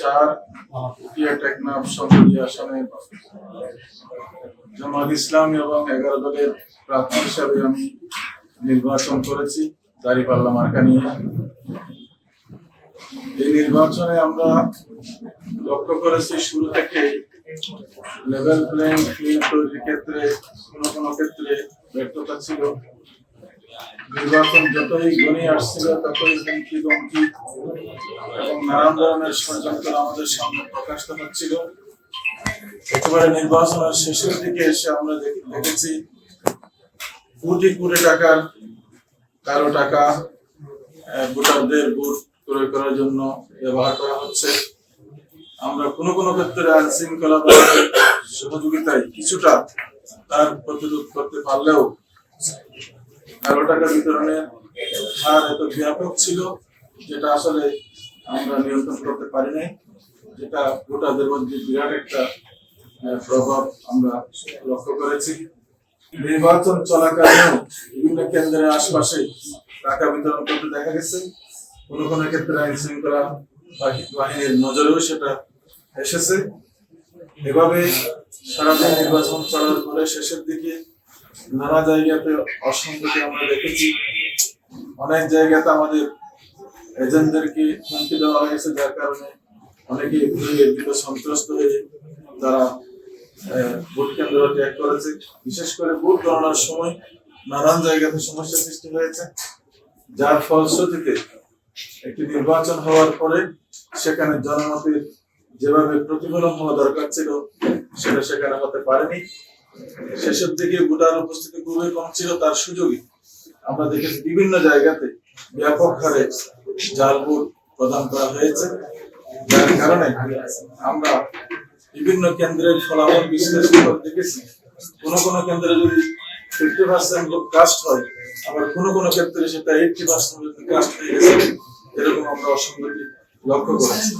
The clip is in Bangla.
চার জামাত ইসলাম এবং এগারো প্রার্থী হিসাবে আমি নির্বাচন করেছি, দাঁড়িপাল্লা মার্কা নিয়ে। এই নির্বাচনে আমরা লক্ষ্য করেছি শুরু থেকে লেভেল প্লেইং ক্ষেত্রে কোনো কোনো ক্ষেত্রে ব্যর্থতা ছিল। নির্বাচন যতই ঘনিয়ে আসছিল ততই হুমকি দমকি এবং নানান ধরনের ষড়যন্ত্র আমাদের সামনে প্রকাশিত হচ্ছিল। একেবারে নির্বাচনের শেষের দিকে এসে আমরা দেখেছি কোটি কোটি টাকার কারও টাকা ভোটারদের ভোট ক্রয় করার জন্য ব্যবহার করা হচ্ছে। আমরা কোনো কোনো ক্ষেত্রে আইন শৃঙ্খলা সহযোগিতায় কিছুটা তার প্রতিরোধ করতে পারলেও কারও টাকা বিতরণের হার এত ব্যাপক ছিল, যেটা আসলে আমরা নিয়ন্ত্রণ করতে পারি নাই, যেটা ভোটারদের মধ্যে বিরাট একটা প্রভাব আমরা লক্ষ্য করেছি। নির্বাচন চলাকালীন বিভিন্ন কেন্দ্রের আশপাশে টাকা বিতরণ করতে দেখা গেছে। কোনো কোনো ক্ষেত্রে আইন শৃঙ্খলা বাহি- বাহিনীর নজরেও সেটা এসেছে। এভাবে সারাদিন নির্বাচন চলার পরে শেষের দিকে নানা জায়গাতে অসংখ্যকে আমরা দেখেছি। অনেক জায়গাতে আমাদের এজেন্টদেরকে হুমকি দেওয়া হয়েছে, যার কারণে অনেকে ভীত সন্ত্রস্ত হয়ে তারা ভোট কেন্দ্র ত্যাগ করেছে। বিশেষ করে ভোট গণনার সময় নানান জায়গাতে সমস্যা সৃষ্টি হয়েছে, যার ফলশ্রুতিতে একটি নির্বাচন হওয়ার পরে সেখানে জনমতের যেভাবে প্রতিফলন হওয়া দরকার ছিল, সেটা সেখানে হতে পারেনি। শেষের দিকে ভোটার উপস্থিতি খুবই কম ছিল, তার সুযোগে আমরা দেখেছি বিভিন্ন জায়গাতে ব্যাপক হারে জাল ভোট প্রদান করা হয়েছে। যার কারণে আমরা বিভিন্ন কেন্দ্রের ফলাফল বিশ্লেষণ করে দেখেছি। কোন কোন কেন্দ্রে যদি ফিফটি পার্সেন্ট লোক কাস্ট হয়, আবার কোন কোন ক্ষেত্রে সেটা এইটটি পার্সেন্ট কাস্ট হয়ে গেছে, এরকম আমরা অসঙ্গতি লক্ষ্য করেছি।